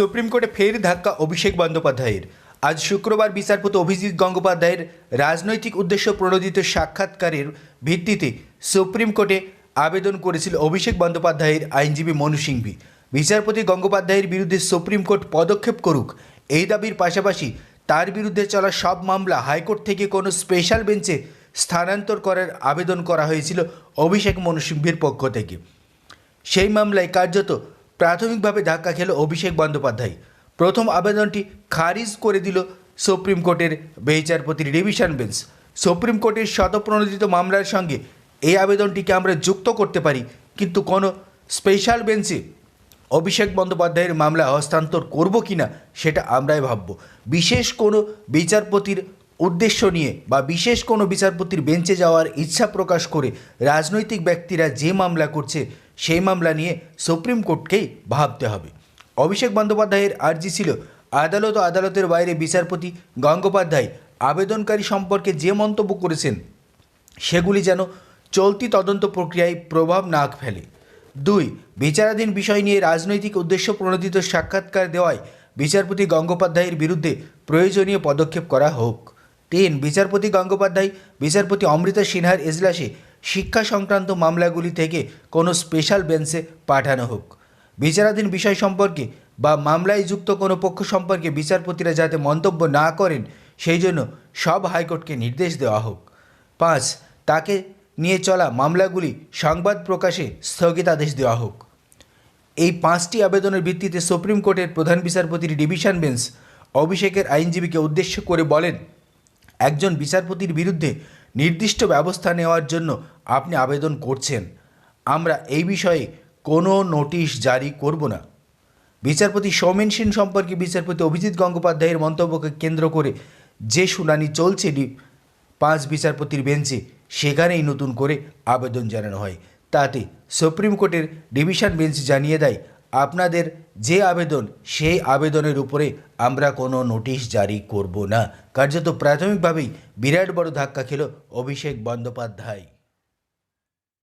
Supreme কোর্টে ফের ধাক্কা অভিষেক বন্দ্যোপাধ্যায়ের। আজ শুক্রবার বিচারপতি অভিজিৎ গঙ্গোপাধ্যায়ের রাজনৈতিক উদ্দেশ্য প্রণোদিত সাক্ষাৎকারের ভিত্তিতে সুপ্রিম কোর্টে আবেদন করেছিল অভিষেক বন্দ্যোপাধ্যায়ের আইনজীবী মনু সিংভি। বিচারপতি গঙ্গোপাধ্যায়ের বিরুদ্ধে সুপ্রিম কোর্ট পদক্ষেপ করুক, এই দাবির পাশাপাশি তার বিরুদ্ধে চলা সব মামলা হাইকোর্ট থেকে কোনো স্পেশাল বেঞ্চে স্থানান্তর করার আবেদন করা হয়েছিল অভিষেক মনু সিংভির পক্ষ থেকে। সেই মামলায় কার্যত প্রাথমিকভাবে ধাক্কা খেল অভিষেক বন্দ্যোপাধ্যায়। প্রথম আবেদনটি খারিজ করে দিল সুপ্রিম কোর্টের বিচারপতির ডিভিশন বেঞ্চ। সুপ্রিম কোর্টের শতপ্রণোদিত মামলার সঙ্গে এই আবেদনটিকে আমরা যুক্ত করতে পারি, কিন্তু কোনো স্পেশাল বেঞ্চে অভিষেক বন্দ্যোপাধ্যায়ের মামলা হস্তান্তর করব কি না সেটা আমরাই ভাবব। বিশেষ কোনো বিচারপতির উদ্দেশ্য নিয়ে বা বিশেষ কোনো বিচারপতির বেঞ্চে যাওয়ার ইচ্ছা প্রকাশ করে রাজনৈতিক ব্যক্তিরা যে মামলা করছে সেই মামলা নিয়ে সুপ্রিম কোর্টকেই ভাবতে হবে। অভিষেক বন্দ্যোপাধ্যায়ের আর্জি ছিল আদালত আদালতের বাইরে বিচারপতি গঙ্গোপাধ্যায় আবেদনকারী সম্পর্কে যে মন্তব্য করেছেন, সেগুলি যেন চলতি তদন্ত প্রক্রিয়ায় প্রভাব না ফেলে। দুই, বিচারাধীন বিষয় নিয়ে রাজনৈতিক উদ্দেশ্য প্রণোদিত সাক্ষাৎকার দেওয়ায় বিচারপতি গঙ্গোপাধ্যায়ের বিরুদ্ধে প্রয়োজনীয় পদক্ষেপ করা হোক। তিন, বিচারপতি গঙ্গোপাধ্যায়, বিচারপতি অমৃতা সিনহার এজলাসে শিক্ষা সংক্রান্ত মামলাগুলি থেকে কোনো স্পেশাল বেঞ্চে পাঠানো হোক। বিচারাধীন বিষয় সম্পর্কে বা মামলায় যুক্ত কোনো পক্ষ সম্পর্কে বিচারপতিরা যাতে মন্তব্য না করেন, সেই জন্য সব হাইকোর্টকে নির্দেশ দেওয়া হোক। পাঁচ, তাকে নিয়ে চলা মামলাগুলি সংবাদ প্রকাশে স্থগিতাদেশ দেওয়া হোক। এই পাঁচটি আবেদনের ভিত্তিতে সুপ্রিম কোর্টের প্রধান বিচারপতির ডিভিশন বেঞ্চ অভিষেকের আইনজীবীকে উদ্দেশ্য করে বলেন, একজন বিচারপতির বিরুদ্ধে নির্দিষ্ট ব্যবস্থা নেওয়ার জন্য আপনি আবেদন করছেন। আমরা এই বিষয়ে কোনো নোটিশ জারি করব না। বিচারপতি সৌমেন সেন সম্পর্কে বিচারপতি অভিজিৎ গঙ্গোপাধ্যায়ের মন্তব্যকে কেন্দ্র করে যে শুনানি চলছে পাঁচ বিচারপতির বেঞ্চে, সেখানেই নতুন করে আবেদন জানানো হয়। তাতে সুপ্রিম কোর্টের ডিভিশন বেঞ্চ জানিয়ে দেয়, আপনাদের যে আবেদন, সেই আবেদনের উপরে আমরা কোনো নোটিশ জারি করব না। কার্যত প্রাথমিকভাবেই বিরাট বড় ধাক্কা খেল অভিষেক বন্দ্যোপাধ্যায়।